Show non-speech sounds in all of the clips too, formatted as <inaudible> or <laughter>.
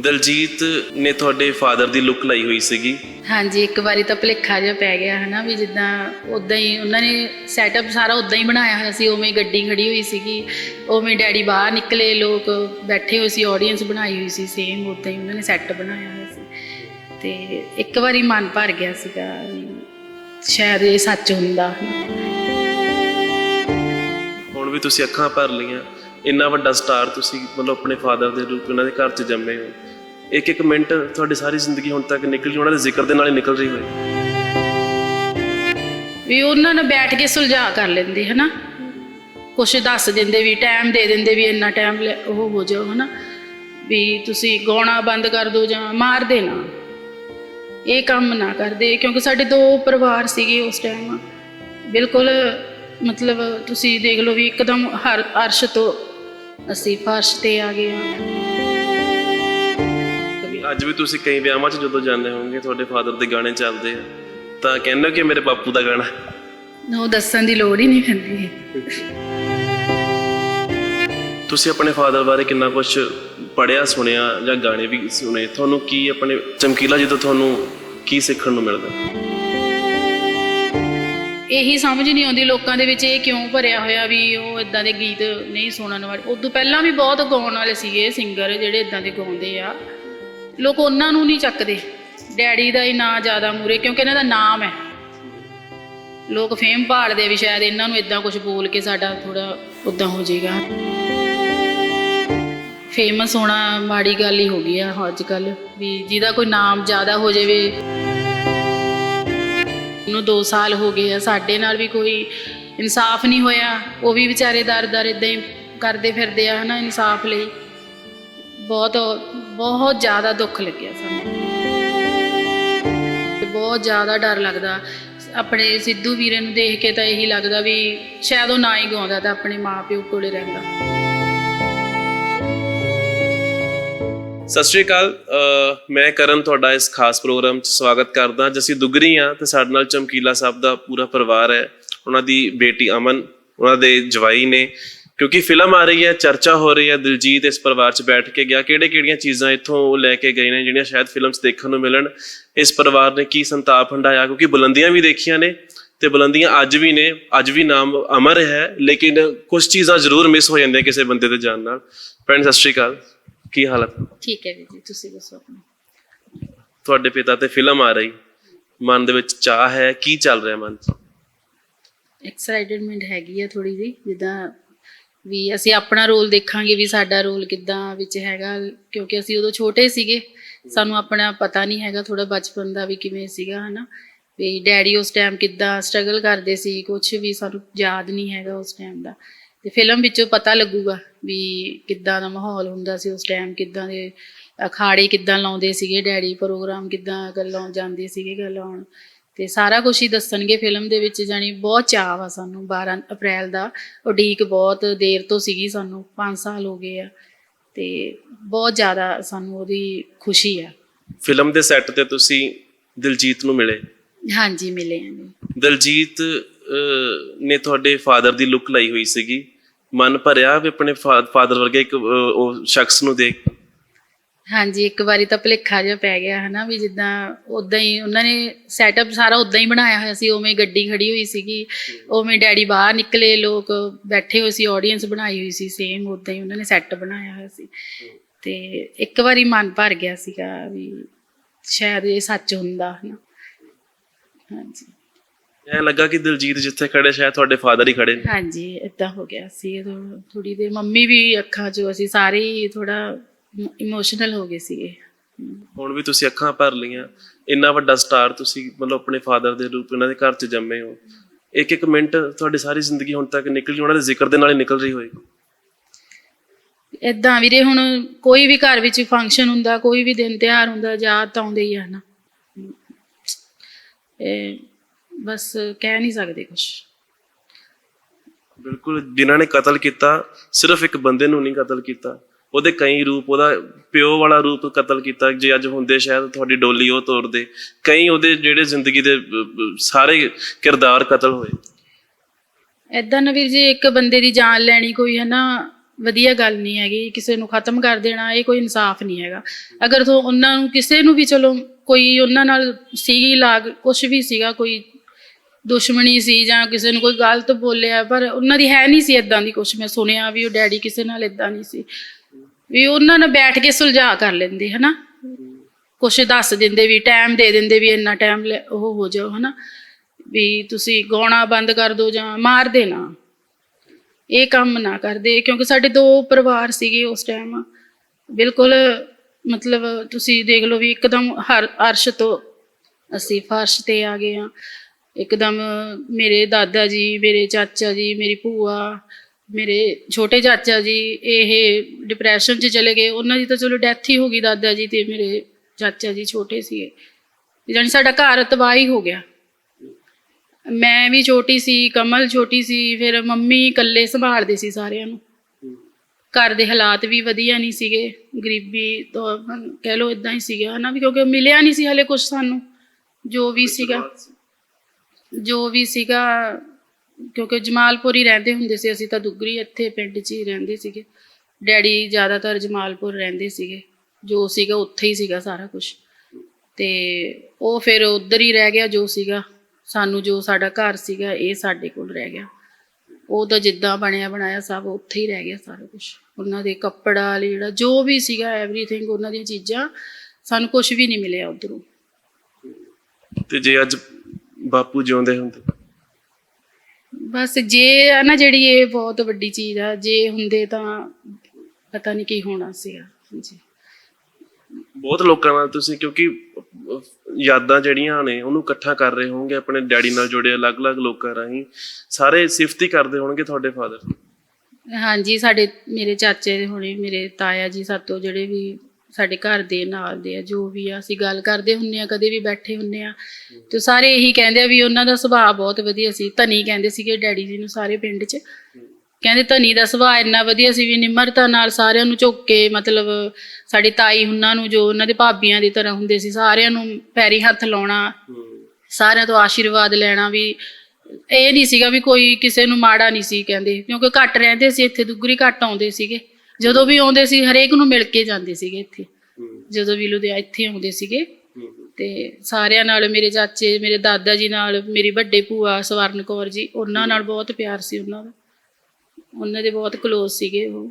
ਦਲਜੀਤ ਨੇ ਤੁਹਾਡੇ ਫਾਦਰ ਦੀ ਲੁੱਕ ਲਈ ਹੋਈ ਸੀਗੀ। ਹਾਂਜੀ ਇੱਕ ਵਾਰੀ ਤਾਂ ਭੁਲੇਖਾ ਜਿਹਾ ਪੈ ਗਿਆ ਹਨਾ ਵੀ ਜਿੱਦਾਂ ਉਦਾਂ ਹੀ ਉਹਨਾਂ ਨੇ ਸੈਟਅਪ ਸਾਰਾ ਉਦਾਂ ਹੀ ਬਣਾਇਆ ਹੋਇਆ ਸੀ ਉਵੇਂ ਗੱਡੀ ਖੜੀ ਹੋਈ ਸੀਗੀ ਉਵੇਂ ਡੈਡੀ ਬਾਹਰ ਨਿਕਲੇ ਲੋਕ ਬੈਠੇ ਹੋਏ ਸੀ ਆਡੀਅנס ਬਣਾਈ ਹੋਈ ਸੀ ਸੇਮ ਉਦਾਂ ਹੀ ਉਹਨਾਂ ਨੇ ਸੈੱਟ ਬਣਾਇਆ ਹੋਇਆ ਸੀ। ਤੇ ਇੱਕ ਵਾਰੀ ਮਨ ਭਰ ਗਿਆ ਸੀਗਾ ਸ਼ਾਇਦ ਇਹ ਸੱਚ ਹੁੰਦਾ। ਹੁਣ ਵੀ ਤੁਸੀਂ ਅੱਖਾਂ ਭਰ ਲਈਆਂ ਇੰਨਾ ਵੱਡਾ ਸਟਾਰ ਤੁਸੀਂ ਮਤਲਬ ਆਪਣੇ ਫਾਦਰ ਦੇ ਰੂਪ ਉਹਨਾਂ ਦੇ ਘਰ 'ਚ ਜੰਮੇ ਹੋ। ਇੱਕ ਇੱਕ ਮਿੰਟ ਤੁਹਾਡੀ ਸਾਰੀ ਜ਼ਿੰਦਗੀ ਹੁਣ ਤੱਕ ਨਿਕਲੀ ਉਹਨਾਂ ਦੇ ਜ਼ਿਕਰ ਦੇ ਨਾਲ ਹੀ ਨਿਕਲ ਰਹੀ ਹੋਈ। ਵੀ ਉਹਨਾਂ ਨਾਲ ਬੈਠ ਕੇ ਸੁਲਝਾ ਕਰ ਲੈਂਦੇ, ਹਨਾ? ਕੁਛ ਦੱਸ ਦਿੰਦੇ ਵੀ ਟਾਈਮ ਦੇ ਦਿੰਦੇ ਵੀ ਇੰਨਾ ਟਾਈਮ ਉਹ ਹੋ ਜਾਓ, ਹਨਾ? ਵੀ ਤੁਸੀਂ ਗਾਉਣਾ ਬੰਦ ਕਰ ਦਿਓ ਜਾਂ ਮਾਰ ਦੇਣਾ। ਇਹ ਕੰਮ ਨਾ ਕਰਦੇ, ਕਿਉਂਕਿ ਸਾਡੇ ਦੋ ਪਰਿਵਾਰ ਸੀਗੇ ਉਸ ਟਾਈਮ ਬਿਲਕੁਲ, ਮਤਲਬ ਤੁਸੀਂ ਦੇਖ ਲਓ ਵੀ ਇੱਕਦਮ ਹਰ ਅਰਸ਼ ਤੋਂ ਅਸੀਂ ਫਰਸ਼ ਤੇ ਆ ਗਏ ਹਾਂ। ਅੱਜ ਵੀ ਤੁਸੀਂ ਕਈ ਵਿਆਹਾਂ 'ਚ ਜਦੋਂ ਜਾਂਦੇ ਹੋਵੋਗੇ ਤੁਹਾਡੇ ਫਾਦਰ ਦੇ ਗਾਣੇ ਚੱਲਦੇ ਆ ਤਾਂ ਕਹਿੰਦੇ ਹੋ ਕਿ ਮੇਰੇ ਬਾਪੂ ਦਾ ਗਾਣਾ ਉਹ ਦੱਸਣ ਦੀ ਲੋੜ ਹੀ ਨਹੀਂ ਪੈਂਦੀ। ਤੁਸੀਂ ਆਪਣੇ ਫਾਦਰ ਬਾਰੇ ਕਿੰਨਾ ਕੁਝ ਪੜਿਆ ਸੁਣਿਆ ਜਾਂ ਗਾਣੇ ਵੀ ਸੁਣੇ? ਤੁਹਾਨੂੰ ਕੀ ਆਪਣੇ ਚਮਕੀਲਾ ਜਦੋਂ ਤੁਹਾਨੂੰ ਕੀ ਸਿੱਖਣ ਨੂੰ ਮਿਲਦਾ? ਇਹੀ ਸਮਝ ਨਹੀਂ ਆਉਂਦੀ ਲੋਕਾਂ ਦੇ ਵਿੱਚ ਇਹ ਕਿਉਂ ਭਰਿਆ ਹੋਇਆ ਵੀ ਉਹ ਇਦਾਂ ਦੇ ਗੀਤ ਨਹੀਂ ਸੁਣਨ ਵਾਲੇ? ਉਦੋਂ ਪਹਿਲਾਂ ਵੀ ਬਹੁਤ ਗਾਉਣ ਵਾਲੇ ਸੀਗੇ ਸਿੰਗਰ ਜਿਹੜੇ ਇਦਾਂ ਦੇ ਗਾਉਂਦੇ ਆ। ਲੋਕ ਉਹਨਾਂ ਨੂੰ ਨਹੀਂ ਚੱਕਦੇ। ਡੈਡੀ ਦਾ ਹੀ ਨਾਂ ਜ਼ਿਆਦਾ ਮੂਰੇ ਕਿਉਂਕਿ ਇਹਨਾਂ ਦਾ ਨਾਮ ਹੈ। ਲੋਕ ਫੇਮ ਭਾਲਦੇ ਵੀ ਸ਼ਾਇਦ ਇਹਨਾਂ ਨੂੰ ਇਦਾਂ ਕੁਝ ਬੋਲ ਕੇ ਸਾਡਾ ਥੋੜਾ ਉਦਾਂ ਹੋ ਜਾਏਗਾ। ਫੇਮਸ ਹੋਣਾ ਮਾੜੀ ਗੱਲ ਹੀ ਹੋ ਗਈ ਆ ਅੱਜ ਕੱਲ ਵੀ ਜਿਹਦਾ ਕੋਈ ਨਾਮ ਜ਼ਿਆਦਾ ਹੋ ਜਾਵੇ। ਨੂੰ 2 ਸਾਲ ਹੋ ਗਏ ਆ, ਸਾਡੇ ਨਾਲ ਵੀ ਕੋਈ ਇਨਸਾਫ ਨਹੀਂ ਹੋਇਆ। ਉਹ ਵੀ ਵਿਚਾਰੇ ਦਰ-ਦਰ ਇਦਾਂ ਹੀ ਕਰਦੇ ਫਿਰਦੇ ਆ, ਹਨਾ, ਇਨਸਾਫ ਲਈ। ਬਹੁਤ ਬਹੁਤ ਜ਼ਿਆਦਾ ਦੁੱਖ ਲੱਗਿਆ ਸਾਨੂੰ। ਬਹੁਤ ਜ਼ਿਆਦਾ ਡਰ ਲੱਗਦਾ। ਆਪਣੇ ਸਿੱਧੂ ਵੀਰੇ ਨੂੰ ਦੇਖ ਕੇ ਤਾਂ ਇਹੀ ਲੱਗਦਾ ਵੀ ਸ਼ਾਇਦ ਉਹ ਨਾ ਹੀ ਗਾਉਂਦਾ ਤਾਂ ਆਪਣੇ ਮਾਪਿਓ ਕੋਲੇ ਰਹਿੰਦਾ। ਸਤਿ ਸ਼੍ਰੀ ਅਕਾਲ। ਅਹ ਮੈਂ ਕਰਨ ਤੁਹਾਡਾ ਇਸ ਖਾਸ ਪ੍ਰੋਗਰਾਮ 'ਚ ਸਵਾਗਤ ਕਰਦਾ। ਅੱਜ ਅਸੀਂ ਦੁਗਰੀ ਆ, ਤੇ ਸਾਡੇ ਨਾਲ ਚਮਕੀਲਾ ਸਾਹਿਬ ਦਾ ਪੂਰਾ ਪਰਿਵਾਰ ਹੈ। ਉਹਨਾਂ ਦੀ ਬੇਟੀ ਅਮਨ, ਉਹਨਾਂ ਦੇ ਜਵਾਈ ਨੇ। ਕਿਉਂਕਿ ਫਿਲਮ ਆ ਰਹੀ ਹੈ ਚਰਚਾ ਹੋ ਰਹੀ ਹੈ ਦਿਲਜੀਤ ਇਸ ਪਰਿਵਾਰ 'ਚ ਬੈਠ ਕੇ ਗਿਆ। ਕਿਹੜੇ ਕਿਹੜੀਆਂ ਚੀਜ਼ਾਂ ਇੱਥੋਂ ਉਹ ਲੈ ਕੇ ਗਏ ਨੇ ਜਿਹੜੀਆਂ ਸ਼ਾਇਦ ਫਿਲਮ 'ਚ ਦੇਖਣ ਨੂੰ ਮਿਲਣ? ਇਸ ਪਰਿਵਾਰ ਨੇ ਕੀ ਸੰਤਾਪ ਹੰਡਾਇਆ ਕਿਉਂਕਿ ਬੁਲੰਦੀਆਂ ਵੀ ਦੇਖੀਆਂ ਨੇ ਤੇ ਬੁਲੰਦੀਆਂ ਅੱਜ ਵੀ ਨੇ ਅੱਜ ਵੀ ਨਾਮ ਅਮਰ ਹੈ ਲੇਕਿਨ ਕੁਝ ਚੀਜ਼ਾਂ ਜ਼ਰੂਰ ਮਿਸ ਹੋ ਜਾਂਦੀਆਂ ਕਿਸੇ ਬੰਦੇ ਦੇ ਜਾਣ ਨਾਲ। ਭੈਣ ਸਤਿ ਸ਼੍ਰੀ ਅਕਾਲ। ਕੀ ਹਾਲਤ ਠੀਕ ਹੈ ਜੀ ਤੁਸੀਂ ਦੱਸੋ ਆਪਣਾ। ਤੁਹਾਡੇ ਪਿਤਾ ਤੇ ਫਿਲਮ ਆ ਰਹੀ। ਮਨ ਦੇ ਵਿੱਚ ਚਾਹ ਹੈ ਕੀ ਚੱਲ ਰਿਹਾ ਮਨ 'ਚ? ਐਕਸਾਈਟਡਮੈਂਟ ਹੈਗੀ ਆ ਥੋੜੀ ਜੀ ਜਿੱਦਾਂ ਵੀ ਅਸੀਂ ਆਪਣਾ ਰੋਲ ਦੇਖਾਂਗੇ ਵੀ ਸਾਡਾ ਰੋਲ ਕਿੱਦਾਂ ਵਿੱਚ ਹੈਗਾ, ਕਿਉਂਕਿ ਅਸੀਂ ਉਦੋਂ ਛੋਟੇ ਸੀਗੇ। ਸਾਨੂੰ ਆਪਣਾ ਪਤਾ ਨਹੀਂ ਹੈਗਾ ਥੋੜਾ ਬਚਪਨ ਦਾ ਵੀ ਕਿਵੇਂ ਸੀਗਾ, ਹਨਾ। ਵੀ ਡੈਡੀ ਉਸ ਟਾਈਮ ਕਿੱਦਾਂ ਸਟਰਗਲ ਕਰਦੇ ਸੀ ਕੁਝ ਵੀ ਸਾਨੂੰ ਯਾਦ ਨਹੀਂ ਹੈਗਾ ਉਸ ਟਾਈਮ ਦਾ। ਤੇ ਫਿਲਮ ਵਿੱਚੋਂ ਪਤਾ ਲੱਗੂਗਾ ਵੀ ਕਿੱਦਾਂ ਦਾ ਮਾਹੌਲ ਹੁੰਦਾ ਸੀ ਉਸ ਟਾਈਮ ਕਿੱਦਾਂ ਦੇ ਅਖਾੜੇ ਕਿੱਦਾਂ ਲਾਉਂਦੇ ਸੀਗੇ ਡੈਡੀ ਪ੍ਰੋਗਰਾਮ ਕਿੱਦਾਂ ਗੱਲਾਂ ਜਾਂਦੇ ਸੀਗੇ, ਗੱਲਾਂ ਹੁਣ ਤੇ ਸਾਰਾ ਕੁਝ ਹੀ ਦੱਸਣਗੇ ਫਿਲਮ ਦੇ ਵਿੱਚ ਜਾਨੀ ਬਹੁਤ ਚਾਅ ਵਾ ਸਾਨੂੰ 12 ਅਪ੍ਰੈਲ ਦਾ। ਉਡੀਕ ਬਹੁਤ ਦੇਰ ਤੋਂ ਸੀਗੀ ਸਾਨੂੰ 5 ਸਾਲ ਹੋ ਗਏ ਆ। ਤੇ ਬਹੁਤ ਜ਼ਿਆਦਾ ਸਾਨੂੰ ਉਹਦੀ ਖੁਸ਼ੀ ਆ। ਫਿਲਮ ਦੇ ਸੈੱਟ ਤੇ ਤੁਸੀਂ ਦਿਲਜੀਤ ਨੂੰ ਮਿਲੇ? ਹਾਂਜੀ ਮਿਲੇ ਆ ਜੀ। ਦਿਲਜੀਤ ਨੇ ਤੁਹਾਡੇ ਫਾਦਰ ਦੀ ਲੁੱਕ ਲਈ ਹੋਈ ਸੀਗੀ। ਮਨ ਭਰਿਆ ਵੀ ਆਪਣੇ ਫਾਦਰ ਵਰਗੇ ਇੱਕ ਉਹ ਸ਼ਖਸ ਨੂੰ ਦੇਖ ਹਾਂਜੀ ਇੱਕ ਵਾਰੀ ਤਾਂ ਭੁਲੇਖਾ ਜਿਹਾ ਪੈ ਗਿਆ ਹਨਾ ਵੀ ਜਿੱਦਾਂ ਉਦਾਂ ਹੀ ਉਹਨਾਂ ਨੇ ਸੈਟਅਪ ਸਾਰਾ ਉਦਾਂ ਹੀ ਬਣਾਇਆ ਹੋਇਆ ਸੀ ਉਵੇਂ ਗੱਡੀ ਖੜੀ ਹੋਈ ਸੀਗੀ ਉਵੇਂ ਡੈਡੀ ਬਾਹਰ ਨਿਕਲੇ ਲੋਕ ਬੈਠੇ ਹੋਏ ਸੀ ਆਡੀਅנס ਬਣਾਈ ਹੋਈ ਸੀ ਸੇਮ ਉਦਾਂ ਹੀ ਉਹਨਾਂ ਨੇ ਸੈੱਟ ਬਣਾਇਆ ਹੋਇਆ ਸੀ। ਤੇ ਇੱਕ ਵਾਰੀ ਮਨ ਭਰ ਗਿਆ ਸੀਗਾ ਵੀ ਸ਼ਾਇਦ ਇਹ ਸੱਚ ਹੁੰਦਾ ਹਨਾ। ਹਾਂਜੀ। ਐ ਲੱਗਾ ਕਿ ਦਿਲਜੀਤ ਜਿੱਥੇ ਖੜੇ ਸ਼ਾਇਦ ਤੁਹਾਡੇ ਫਾਦਰ ਹੀ ਖੜੇ ਨੇ। ਹਾਂਜੀ ਇਦਾਂ ਹੋ ਗਿਆ ਸੀ ਥੋੜੀ ਦੇਰ ਮੰਮੀ ਵੀ ਅੱਖਾਂ 'ਚੋਂ ਅਸੀਂ ਸਾਰੇ ਹੀ ਥੋੜਾ ਇਮੋਸ਼ਨਲ ਹੋ ਗਏ ਸੀਗੇ। ਹੁਣ ਵੀ ਤੁਸੀਂ ਅੱਖਾਂ ਭਰ ਲਈਆਂ। ਇੰਨਾ ਵੱਡਾ ਸਟਾਰ ਤੁਸੀਂ ਮਤਲਬ ਆਪਣੇ ਫਾਦਰ ਦੇ ਰੂਪ ਉਹਨਾਂ ਦੇ ਘਰ 'ਚ ਜੰਮੇ ਹੋ। ਇੱਕ ਇੱਕ ਮਿੰਟ ਤੁਹਾਡੀ ਸਾਰੀ ਜ਼ਿੰਦਗੀ ਹੁਣ ਤੱਕ ਨਿਕਲੀ ਉਹਨਾਂ ਦੇ ਜ਼ਿਕਰ ਦੇ ਨਾਲ ਹੀ ਨਿਕਲ ਰਹੀ ਹੋਏਗੀ। ਏਦਾਂ ਵੀਰੇ ਹੁਣ ਕੋਈ ਵੀ ਘਰ ਵਿੱਚ ਫੰਕਸ਼ਨ ਹੁੰਦਾ ਕੋਈ ਵੀ ਦਿਨ ਤਿਉਹਾਰ ਹੁੰਦਾ ਯਾਦ ਤਾਂ ਆਉਂਦੇ ਹੀ ਆ ਨਾ। ਇਹ ਬਸ ਕਹਿ ਨਹੀਂ ਸਕਦੇ ਕੁਝ ਬਿਲਕੁਲ ਜਿਨ੍ਹਾਂ ਨੇ ਕਤਲ ਕੀਤਾ ਸਿਰਫ ਇੱਕ ਬੰਦੇ ਨੂੰ ਨਹੀਂ ਕਤਲ ਕੀਤਾ। ਉਹਦੇ ਕਈ ਰੂਪ, ਉਹਦਾ ਪਿਓ ਵਾਲਾ ਰੂਪ ਕਤਲ ਕੀਤਾ, ਜੇ ਅੱਜ ਹੁੰਦੇ ਸ਼ਾਇਦ ਤੁਹਾਡੀ ਡੋਲੀ ਉਹ ਤੋੜਦੇ ਕਈ ਉਹਦੇ ਜਿਹੜੇ ਜ਼ਿੰਦਗੀ ਦੇ ਸਾਰੇ ਕਿਰਦਾਰ ਕਤਲ ਹੋਏ। ਏਦਾਂ ਨਾ ਵੀਰ ਜੀ, ਇੱਕ ਬੰਦੇ ਦੀ ਜਾਨ ਲੈਣੀ ਕੋਈ ਹੈ ਨਾ ਵਧੀਆ ਗੱਲ ਨਹੀਂ ਹੈਗੀ। ਕਿਸੇ ਨੂੰ ਖਤਮ ਕਰ ਦੇਣਾ, ਇਹ ਕੋਈ ਇਨਸਾਫ ਨਹੀਂ ਹੈਗਾ। ਅਗਰ ਤੋਂ ਉਹਨਾਂ ਨੂੰ, ਕਿਸੇ ਨੂੰ ਵੀ ਚਲੋ, ਕੋਈ ਉਹਨਾਂ ਨਾਲ ਸੀਗੀ ਲਾਗ ਕੁਝ ਵੀ ਸੀਗਾ, ਕੋਈ ਦੁਸ਼ਮਣੀ ਸੀ ਜਾਂ ਕਿਸੇ ਨੂੰ ਕੋਈ ਗਲਤ ਬੋਲਿਆ, ਪਰ ਉਹਨਾਂ ਦੀ ਹੈ ਨਹੀਂ ਸੀ ਇਦਾਂ ਦੀ ਕੁਝ ਮੈਂ ਸੁਣਿਆ ਵੀ ਉਹ ਡੈਡੀ ਕਿਸੇ ਨਾਲ ਇਦਾਂ ਨਹੀਂ ਸੀ। ਵੀ ਉਹਨਾਂ ਨਾਲ ਬੈਠ ਕੇ ਸੁਲਝਾ ਕਰ ਲੈਂਦੇ, ਹਨਾ? ਕੁਛ ਦੱਸ ਦਿੰਦੇ ਵੀ ਟਾਈਮ ਦੇ ਦਿੰਦੇ ਵੀ ਇੰਨਾ ਟਾਈਮ ਉਹ ਹੋ ਜਾਓ, ਹਨਾ? ਵੀ ਤੁਸੀਂ ਗਾਉਣਾ ਬੰਦ ਕਰ ਦਿਓ ਜਾਂ ਮਾਰ ਦੇਣਾ। ਇਹ ਕੰਮ ਨਾ ਕਰਦੇ, ਕਿਉਂਕਿ ਸਾਡੇ ਦੋ ਪਰਿਵਾਰ ਸੀਗੇ ਉਸ ਟਾਈਮ ਬਿਲਕੁਲ, ਮਤਲਬ ਤੁਸੀਂ ਦੇਖ ਲਓ ਵੀ ਇੱਕਦਮ ਹਰ, ਅਰਸ਼ ਤੋਂ ਅਸੀਂ ਫਰਸ਼ ਤੇ ਆ ਗਏ ਆ ਇੱਕਦਮ ਮੇਰੇ ਦਾਦਾ ਜੀ, ਮੇਰੇ ਚਾਚਾ ਜੀ, ਮੇਰੀ ਭੂਆ ਮੇਰੇ ਛੋਟੇ ਚਾਚਾ ਜੀ ਇਹ ਡਿਪਰੈਸ਼ਨ 'ਚ ਚਲੇ ਗਏ। ਉਹਨਾਂ ਦੀ ਤਾਂ ਚਲੋ ਡੈਥ ਹੀ ਹੋ ਗਈ ਦਾਦਾ ਜੀ ਤੇ ਮੇਰੇ ਚਾਚਾ ਜੀ ਛੋਟੇ ਸੀਗੇ। ਜਾਣੀ ਸਾਡਾ ਘਰ ਤਬਾਹੀ ਹੋ ਗਿਆ। ਮੈਂ ਵੀ ਛੋਟੀ ਸੀ ਕਮਲ ਛੋਟੀ ਸੀ ਫਿਰ ਮੰਮੀ ਇਕੱਲੇ ਸੰਭਾਲਦੇ ਸੀ ਸਾਰਿਆਂ ਨੂੰ। ਘਰ ਦੇ ਹਾਲਾਤ ਵੀ ਵਧੀਆ ਨਹੀਂ ਸੀਗੇ। ਗਰੀਬੀ ਤੋਂ ਕਹਿ ਲਓ ਇਦਾਂ ਹੀ ਸੀਗਾ ਹਨਾ ਵੀ ਕਿਉਂਕਿ ਮਿਲਿਆ ਨਹੀਂ ਸੀ ਹਲੇ ਕੁਝ ਸਾਨੂੰ। ਜੋ ਵੀ ਸੀਗਾ। ਜੋ ਵੀ ਸੀਗਾ ਕਿਉਂਕਿ ਜਮਾਲਪੁਰ ਹੀ ਰਹਿੰਦੇ ਹੁੰਦੇ ਸੀ, ਅਸੀਂ ਤਾਂ ਦੁੱਗਰੀ ਇੱਥੇ ਪਿੰਡ 'ਚ ਹੀ ਰਹਿੰਦੇ ਸੀਗੇ। ਡੈਡੀ ਜ਼ਿਆਦਾਤਰ ਜਮਾਲਪੁਰ ਰਹਿੰਦੇ ਸੀਗੇ, ਜੋ ਸੀਗਾ ਉੱਥੇ ਹੀ ਸੀਗਾ ਸਾਰਾ ਕੁਝ ਤੇ ਉਹ ਫਿਰ ਉਧਰ ਹੀ ਰਹਿ ਗਿਆ ਜੋ ਸੀਗਾ, ਸਾਨੂੰ ਜੋ ਸਾਡਾ ਘਰ ਸੀਗਾ, ਇਹ ਸਾਡੇ ਕੋਲ ਰਹਿ ਗਿਆ। ਉਹ ਤਾਂ ਜਿੱਦਾਂ ਬਣਿਆ ਬਣਾਇਆ ਸਭ ਉੱਥੇ ਹੀ ਰਹਿ ਗਿਆ ਸਾਰਾ ਕੁਝ ਉਹਨਾਂ ਦੇ ਕੱਪੜਾ ਲੀੜਾ ਜੋ ਵੀ ਸੀਗਾ ਐਵਰੀਥਿੰਗ ਉਹਨਾਂ ਦੀਆਂ ਚੀਜ਼ਾਂ, ਸਾਨੂੰ ਕੁਝ ਵੀ ਨਹੀਂ ਮਿਲਿਆ ਉਧਰੋਂ। ਤੇ ਜੇ ਅੱਜ ਬਾਪੂ ਜਿਉਂਦੇ ਹੁੰਦੇ? ਬਸ ਜੇ ਆ ਨਾ ਜਿਹੜੀ ਇਹ ਬਹੁਤ ਵੱਡੀ ਚੀਜ਼ ਆ ਜੇ ਹੁੰਦੇ ਤਾਂ ਪਤਾ ਨਹੀਂ ਕੀ ਹੋਣਾ ਸੀਗਾ। ਜੀ ਬਹੁਤ ਲੋਕਾਂ ਨਾਲ ਤੁਸੀਂ ਕਿਉਂਕਿ ਯਾਦਾਂ ਜਿਹੜੀਆਂ ਨੇ ਉਹਨੂੰ ਇਕੱਠਾ ਕਰ ਰਹੇ ਹੋਵੋਗੇ ਆਪਣੇ ਡੈਡੀ ਨਾਲ ਜੁੜੇ ਅਲੱਗ-ਅਲੱਗ ਲੋਕਾਂ ਰਾਹੀਂ। ਸਾਰੇ ਸਿਫਤ ਕਰਦੇ ਹੋਣਗੇ ਤੁਹਾਡੇ ਫਾਦਰ। ਹਾਂਜੀ ਸਾਡੇ ਮੇਰੇ ਚਾਚੇ ਹੋਣੇ ਮੇਰੇ ਤਾਇਆ ਜੀ ਸਾਤੋਂ ਜਿਹੜੇ ਵੀ ਸਾਡੇ ਘਰ ਦੇ, ਨਾਲ ਦੇ ਆ, ਜੋ ਵੀ ਆ, ਅਸੀਂ ਗੱਲ ਕਰਦੇ ਹੁੰਨੇ ਆ, ਕਦੇ ਵੀ ਬੈਠੇ ਹੁੰਨੇ ਆ। ਤੇ ਸਾਰੇ ਇਹੀ ਕਹਿੰਦੇ ਆ ਵੀ ਉਹਨਾਂ ਦਾ ਸੁਭਾਅ ਬਹੁਤ ਵਧੀਆ ਸੀ। ਧਨੀ ਕਹਿੰਦੇ ਸੀਗੇ ਡੈਡੀ ਜੀ ਨੂੰ ਸਾਰੇ ਪਿੰਡ 'ਚ। ਕਹਿੰਦੇ ਧਨੀ ਦਾ ਸੁਭਾਅ ਇੰਨਾ ਵਧੀਆ ਸੀ ਵੀ ਨਿਮਰਤਾ ਨਾਲ ਸਾਰਿਆਂ ਨੂੰ ਝੁੱਕ ਕੇ, ਮਤਲਬ ਸਾਡੀ ਤਾਈ ਉਹਨਾਂ ਨੂੰ ਜੋ ਉਹਨਾਂ ਦੇ ਭਾਬੀਆਂ ਦੀ ਤਰ੍ਹਾਂ ਹੁੰਦੇ ਸੀ, ਸਾਰਿਆਂ ਨੂੰ ਪੈਰੀ ਹੱਥ ਲਾਉਣਾ, ਸਾਰਿਆਂ ਤੋਂ ਆਸ਼ੀਰਵਾਦ ਲੈਣਾ ਵੀ ਇਹ ਨਹੀਂ ਸੀਗਾ ਵੀ ਕੋਈ ਕਿਸੇ ਨੂੰ ਮਾੜਾ ਨਹੀਂ ਸੀ ਕਹਿੰਦੇ। ਕਿਉਂਕਿ ਘੱਟ ਰਹਿੰਦੇ ਸੀ, ਇੱਥੇ ਦੁੱਗਰੀ ਘੱਟ ਆਉਂਦੇ ਸੀਗੇ। ਜਦੋਂ ਵੀ ਆਉਂਦੇ ਸੀ ਹਰੇਕ ਨੂੰ ਮਿਲ ਕੇ ਜਾਂਦੇ ਸੀਗੇ ਇੱਥੇ। ਜਦੋਂ ਵੀ ਲੁਧਿਆਣਾ ਇੱਥੇ ਆਉਂਦੇ ਸੀਗੇ। ਤੇ ਸਾਰਿਆਂ ਨਾਲ ਮੇਰੇ ਚਾਚੇ ਮੇਰੇ ਦਾਦਾ ਜੀ ਨਾਲ ਮੇਰੀ ਵੱਡੇ ਭੂਆ ਸਵਰਨ ਕੌਰ ਜੀ ਉਹਨਾਂ ਨਾਲ ਬਹੁਤ ਪਿਆਰ ਸੀ ਉਹਨਾਂ ਦਾ। ਉਹਨਾਂ ਦੇ ਬਹੁਤ ক্লোਜ਼ ਸੀਗੇ ਉਹ।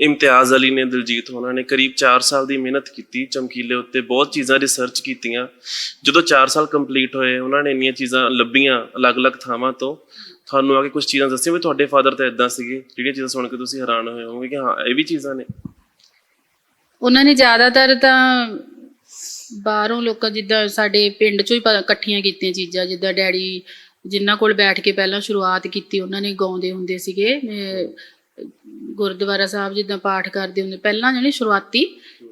ਇਮਤਿਆਜ਼ ਅਲੀ ਨੇ ਦਿਲਜੀਤ ਹੋਣਾ ਨੇ ਕਰੀਬ 4 ਸਾਲ ਦੀ ਮਿਹਨਤ ਕੀਤੀ ਚਮਕੀਲੇ ਉੱਤੇ ਬਹੁਤ ਚੀਜ਼ਾਂ ਰਿਸਰਚ ਕੀਤੀਆਂ। ਜਦੋਂ 4 ਸਾਲ ਕੰਪਲੀਟ ਹੋਏ ਉਹਨਾਂ ਨੇ ਇੰਨੀਆਂ ਚੀਜ਼ਾਂ ਲੱਭੀਆਂ ਅਲੱਗ-ਅਲੱਗ ਥਾਵਾਂ ਤੋਂ। ਤੁਹਾਨੂੰ ਆ ਕੇ ਕੁਝ ਚੀਜ਼ਾਂ ਦੱਸੀਆਂ ਵੀ ਤੁਹਾਡੇ ਫਾਦਰ ਤਾਂ ਇਦਾਂ ਸੀਗੇ, ਜਿਹੜੀਆਂ ਚੀਜ਼ਾਂ ਸੁਣ ਕੇ ਤੁਸੀਂ ਹੈਰਾਨ ਹੋਏ ਹੋਵੋਗੇ ਕਿ ਹਾਂ, ਇਹ ਵੀ ਚੀਜ਼ਾਂ ਨੇ। ਉਹਨਾਂ ਨੇ ਜ਼ਿਆਦਾਤਰ ਤਾਂ ਬਾਹਰੋਂ ਲੋਕਾਂ ਜਿੱਦਾਂ ਸਾਡੇ ਪਿੰਡ ਚੋਂ ਹੀ ਇਕੱਠੀਆਂ ਕੀਤੀਆਂ ਚੀਜ਼ਾਂ, ਜਿੱਦਾਂ ਡੈਡੀ ਜਿਨ੍ਹਾਂ ਕੋਲ ਬੈਠ ਕੇ ਪਹਿਲਾਂ ਸ਼ੁਰੂਆਤ ਕੀਤੀ, ਉਹਨਾਂ ਨੇ ਗਾਉਂਦੇ ਹੁੰਦੇ ਸੀਗੇ ਗੁਰਦੁਆਰਾ ਸਾਹਿਬ ਜਿੱਦਾਂ ਪਾਠ ਕਰਦੇ ਹੁੰਦੇ, ਪਹਿਲਾਂ ਜਾਣੀ ਸ਼ੁਰੂਆਤੀ,